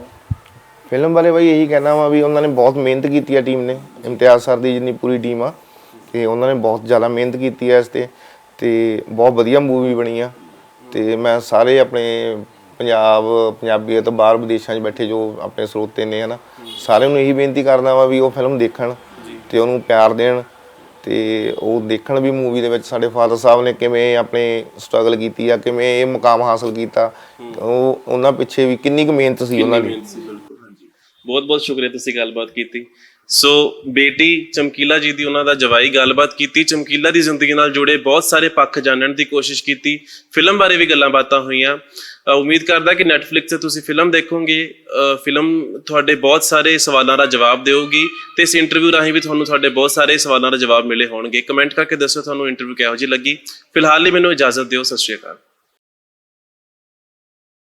ਫਿਲਮ ਬਾਰੇ ਬਾਈ ਇਹੀ ਕਹਿਣਾ ਵਾ ਵੀ ਉਹਨਾਂ ਨੇ ਬਹੁਤ ਮਿਹਨਤ ਕੀਤੀ ਆ ਟੀਮ ਨੇ ਇਮਤਿਆਜ਼ ਸਰ ਦੀ ਜਿੰਨੀ ਪੂਰੀ ਟੀਮ ਆ ਤੇ ਉਹਨਾਂ ਨੇ ਬਹੁਤ ਜ਼ਿਆਦਾ ਮਿਹਨਤ ਕੀਤੀ ਆ ਇਸ ਤੇ ਤੇ ਬਹੁਤ ਵਧੀਆ ਮੂਵੀ ਬਣੀ ਆ ਤੇ ਮੈਂ ਸਾਰੇ ਆਪਣੇ ਪੰਜਾਬ ਪੰਜਾਬੀ ਤੋਂ ਬਾਹਰ ਵਿਦੇਸ਼ਾਂ 'ਚ ਬੈਠੇ ਜੋ ਆਪਣੇ ਸਰੋਤੇ ਨੇ ਹਨਾ ਸਾਰਿਆਂ ਨੂੰ ਇਹੀ ਬੇਨਤੀ ਕਰਦਾ ਵਾ ਵੀ ਉਹ ਫਿਲਮ ਦੇਖਣ ਤੇ ਉਹਨੂੰ ਪਿਆਰ ਦੇਣ ਤੇ ਉਹ ਦੇਖਣ ਵੀ ਮੂਵੀ ਦੇ ਵਿੱਚ ਸਾਡੇ ਫਾਦਰ ਸਾਹਿਬ ਨੇ ਕਿਵੇਂ ਆਪਣੇ ਸਟਰਗਲ ਕੀਤੀ ਆ ਕਿਵੇਂ ਇਹ ਮੁਕਾਮ ਹਾਸਲ ਕੀਤਾ ਉਹ ਉਹਨਾਂ ਪਿੱਛੇ ਵੀ ਕਿੰਨੀ ਕੁ ਮਿਹਨਤ ਸੀ ਉਹਨਾਂ ਦੀ। ਬਹੁਤ ਬਹੁਤ ਸ਼ੁਕਰੀਆ ਤੁਸੀਂ ਗੱਲਬਾਤ ਕੀਤੀ। ਸੋ ਬੇਟੀ ਚਮਕੀਲਾ ਜੀ ਦੀ ਉਹਨਾਂ ਦਾ ਜਵਾਈ ਗੱਲਬਾਤ ਕੀਤੀ, ਚਮਕੀਲਾ ਦੀ ਜ਼ਿੰਦਗੀ ਨਾਲ ਜੁੜੇ ਬਹੁਤ ਸਾਰੇ ਪੱਖ ਜਾਣਨ ਦੀ ਕੋਸ਼ਿਸ਼ ਕੀਤੀ, ਫਿਲਮ ਬਾਰੇ ਵੀ ਗੱਲਾਂ ਬਾਤਾਂ ਹੋਈਆਂ। ਉਮੀਦ ਕਰਦਾ ਕਿ Netflix ਤੇ ਤੁਸੀਂ ਫਿਲਮ ਦੇਖੋਗੇ ਫਿਲਮ ਤੁਹਾਡੇ ਬਹੁਤ ਸਾਰੇ ਸਵਾਲਾਂ ਦਾ ਜਵਾਬ ਦੇਊਗੀ ਤੇ ਇਸ ਇੰਟਰਵਿਊ ਰਾਹੀਂ ਵੀ ਤੁਹਾਨੂੰ ਤੁਹਾਡੇ ਬਹੁਤ ਸਾਰੇ ਸਵਾਲਾਂ ਦਾ ਜਵਾਬ ਮਿਲੇ ਹੋਣਗੇ। ਕਮੈਂਟ ਕਰਕੇ ਦੱਸੋ ਤੁਹਾਨੂੰ ਇੰਟਰਵਿਊ ਕਿਹੋ ਜਿਹੀ ਲੱਗੀ। ਫਿਲਹਾਲ ਲਈ ਮੈਨੂੰ ਇਜਾਜ਼ਤ ਦਿਓ, ਸਤਿ ਸ਼੍ਰੀ ਅਕਾਲ।